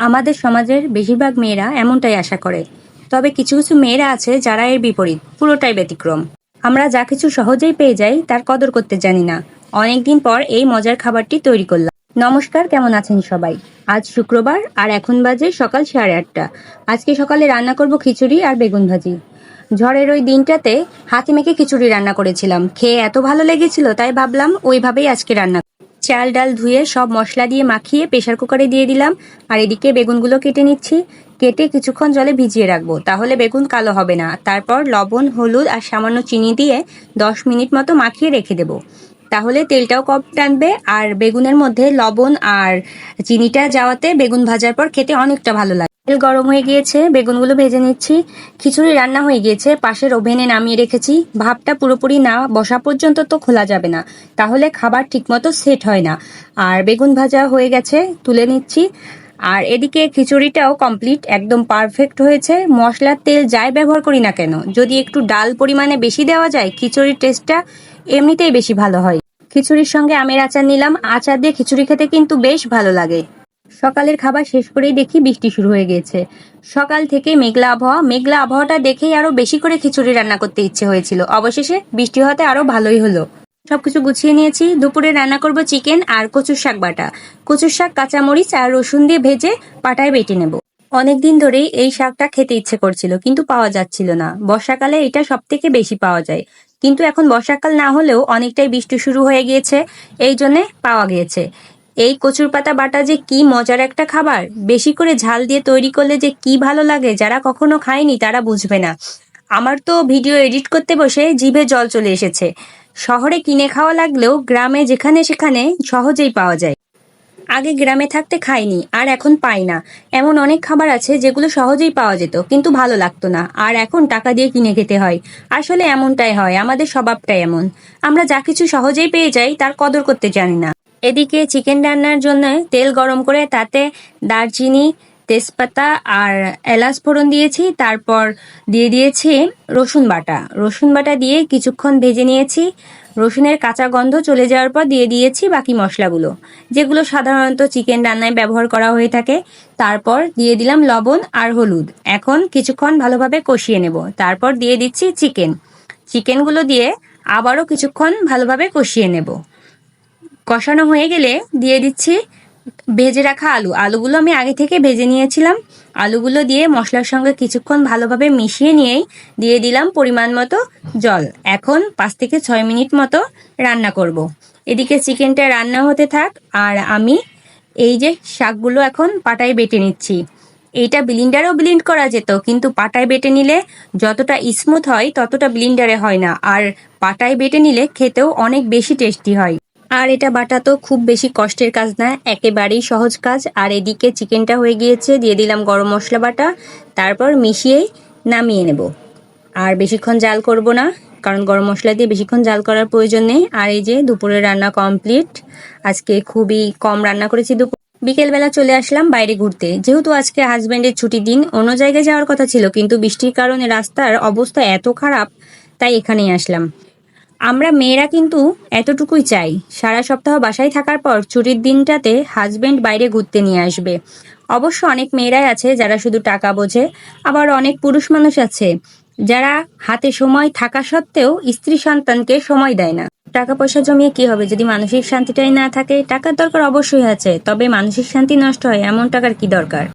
আমাদের সমাজের বেশিরভাগ মেয়েরা এমনটাই আশা করে। তবে কিছু কিছু মেয়েরা আছে যারা এর বিপরীত, পুরোটাই ব্যতিক্রম। আমরা যা কিছু সহজেই পেয়ে যাই, তার কদর করতে জানি না। অনেকদিন পর এই মজার খাবারটি তৈরি করলাম। নমস্কার, কেমন আছেন সবাই? আজ শুক্রবার, আর এখন বাজে সকাল সাড়ে আটটা। আজকে সকালে রান্না করব খিচুড়ি আর বেগুন ভাজি। ঝড়ের ওই দিনটাতে হাতে মেখে খিচুড়ি রান্না করেছিলাম। খেয়ে এত ভালো লেগেছিল, তাই ভাবলাম ওইভাবেই আজকে রান্না চাল, ডাল ধুয়ে সব মশলা দিয়ে মাখিয়ে প্রেশার কুকারে দিয়ে দিলাম। আর এদিকে বেগুনগুলো কেটে নিচ্ছি। কেটে কিছুক্ষণ জলে ভিজিয়ে রাখব, তাহলে বেগুন কালো হবে না। তারপর লবণ, হলুদ আর সামান্য চিনি দিয়ে দশ মিনিট মতো মাখিয়ে রেখে দেবো। তাহলে তেলটাও কম টানবে আর বেগুনের মধ্যে লবণ আর চিনিটা যাওয়াতে বেগুন ভাজার পর খেতে অনেকটা ভালো লাগে। তেল গরম হয়ে গিয়েছে, বেগুনগুলো ভেজে নিচ্ছি। খিচুড়ি রান্না হয়ে গিয়েছে, পাশের ওভেনে নামিয়ে রেখেছি। ভাবটা পুরোপুরি না বসা পর্যন্ত তো খোলা যাবে না, তাহলে খাবার ঠিকমতো সেট হয় না। আর বেগুন ভাজা হয়ে গেছে, তুলে নিচ্ছি। আর এদিকে খিচুড়িটাও কমপ্লিট একদম পারফেক্ট হয়েছে। মশলার তেল যাই ব্যবহার করি না কেন, যদি একটু ডাল পরিমাণে বেশি দেওয়া যায়, খিচুড়ির টেস্টটা এমনিতেই বেশি ভালো হয়। খিচুড়ির সঙ্গে আমের আচার নিলাম। আচার দিয়ে খিচুড়ি খেতে কিন্তু বেশ ভালো লাগে। সকালের খাবার শেষ করেই দেখি বৃষ্টি শুরু হয়ে গেছে সকাল থেকে মেঘলা আবহাওয়া, মেঘলা আবহাওয়াটা দেখেই আরও বেশি করে খিচুড়ি রান্না করতে ইচ্ছে হয়েছিল। অবশেষে বৃষ্টি হতে আরও ভালোই হলো। সবকিছু গুছিয়ে নিয়েছি। দুপুরে রান্না করব চিকেন আর কচুর শাক বাটা। কচুর শাক, কাঁচামরিচ আর রসুন দিয়ে ভেজে পাটায় বেটে নেব। অনেকদিন ধরেই এই শাকটা খেতে ইচ্ছে করছিল, কিন্তু পাওয়া যাচ্ছিল না। বর্ষাকালে এটা সব থেকে বেশি পাওয়া যায়। কিন্তু এখন বর্ষাকাল না হলেও অনেকটাই বৃষ্টি শুরু হয়ে গিয়েছে, এই জন্যে পাওয়া গিয়েছে। এই কচুর পাতা বাটা যে কি মজার একটা খাবার? বেশি করে ঝাল দিয়ে তৈরি করলে যে কি ভালো লাগে যারা কখনো খায়নি তারা বুঝবে না। আমার তো ভিডিও এডিট করতে বসে জিভে জল চলে এসেছে। শহরে কিনে খাওয়া লাগলেও গ্রামে যেখানে সেখানে সহজেই পাওয়া যায়। আগে গ্রামে থাকতে খাইনি, আর এখন পাই না। এমন অনেক খাবার আছে যেগুলো সহজেই পাওয়া যেত, কিন্তু ভালো লাগতো না। আর এখন টাকা দিয়ে কিনে খেতে হয়। আসলে এমনটাই হয়, আমাদের স্বভাবটাই এমন। আমরা যা কিছু সহজেই পেয়ে যাই, তার কদর করতে জানি না। এদিকে চিকেন রান্নার জন্য তেল গরম করে তাতে দারচিনি, তেজপাতা আর এলাচ ফোড়ন দিয়েছি। তারপর দিয়ে দিয়েছি রসুন বাটা। রসুন বাটা দিয়ে কিছুক্ষণ ভেজে নিয়েছি। রসুনের কাঁচা গন্ধ চলে যাওয়ার পর দিয়ে দিয়েছি বাকি মশলাগুলো, যেগুলো সাধারণত চিকেন রান্নায় ব্যবহার করা হয়ে থাকে। তারপর দিয়ে দিলাম লবণ আর হলুদ। এখন কিছুক্ষণ ভালোভাবে কষিয়ে নেব। তারপর দিয়ে দিচ্ছি চিকেন। চিকেনগুলো দিয়ে আবারও কিছুক্ষণ ভালোভাবে কষিয়ে নেব। কষানো হয়ে গেলে দিয়ে দিচ্ছি ভেজে রাখা আলু। আলুগুলো আমি আগে থেকে ভেজে নিয়েছিলাম। আলুগুলো দিয়ে মশলার সঙ্গে কিছুক্ষণ ভালোভাবে মিশিয়ে নিয়েই দিয়ে দিলাম পরিমাণ মতো জল। এখন পাঁচ থেকে ছয় মিনিট মতো রান্না করব। এদিকে চিকেনটা রান্না হতে থাক আর আমি এই যে শাকগুলো এখন পাটায় বেটে নিচ্ছি। এইটা ব্লিন্ডারেও ব্লিন্ড করা যেত, কিন্তু পাটায় বেটে নিলে যতটা স্মুথ হয় ততটা ব্লিন্ডারে হয় না। আর পাটায় বেটে নিলে খেতেও অনেক বেশি টেস্টি হয়। আর এটা বাটা তো খুব বেশি কষ্টের কাজ না, একেবারেই সহজ কাজ। আর এদিকে চিকেনটা হয়ে গিয়েছে, দিয়ে দিলাম গরম মশলা বাটা, তারপর মিশিয়েই নামিয়ে নেব। আর বেশিক্ষণ জাল করব না, কারণ গরম মশলা দিয়ে বেশিক্ষণ জাল করার প্রয়োজন নেই। আর এই যে দুপুরের রান্না কমপ্লিট আজকে খুবই কম রান্না করেছি দুপুর। বিকেলবেলা চলে আসলাম বাইরে ঘুরতে। যেহেতু আজকে হাজব্যান্ডের ছুটির দিন, অন্য জায়গায় যাওয়ার কথা ছিল, কিন্তু বৃষ্টির কারণে রাস্তার অবস্থা এত খারাপ, তাই এখানেই আসলাম। আমরা মেয়েরা কিন্তু এতটুকুই চাই। সারা সপ্তাহ বাসায় থাকার পর ছুটির দিনটাতে হাজবেন্ড বাইরে ঘুরতে নিয়ে আসবে। অবশ্য অনেক মেয়েরাই আছে যারা শুধু টাকা বোঝে, আবার অনেক পুরুষ মানুষ আছে যারা হাতে সময় থাকা সত্ত্বেও স্ত্রী সন্তানকে সময় দেয় না। টাকা পয়সা জমিয়ে কি হবে? যদি মানসিক শান্তিটাই না থাকে, টাকার দরকার অবশ্যই আছে, তবে মানসিক শান্তি নষ্ট হয় এমন টাকার কি দরকার?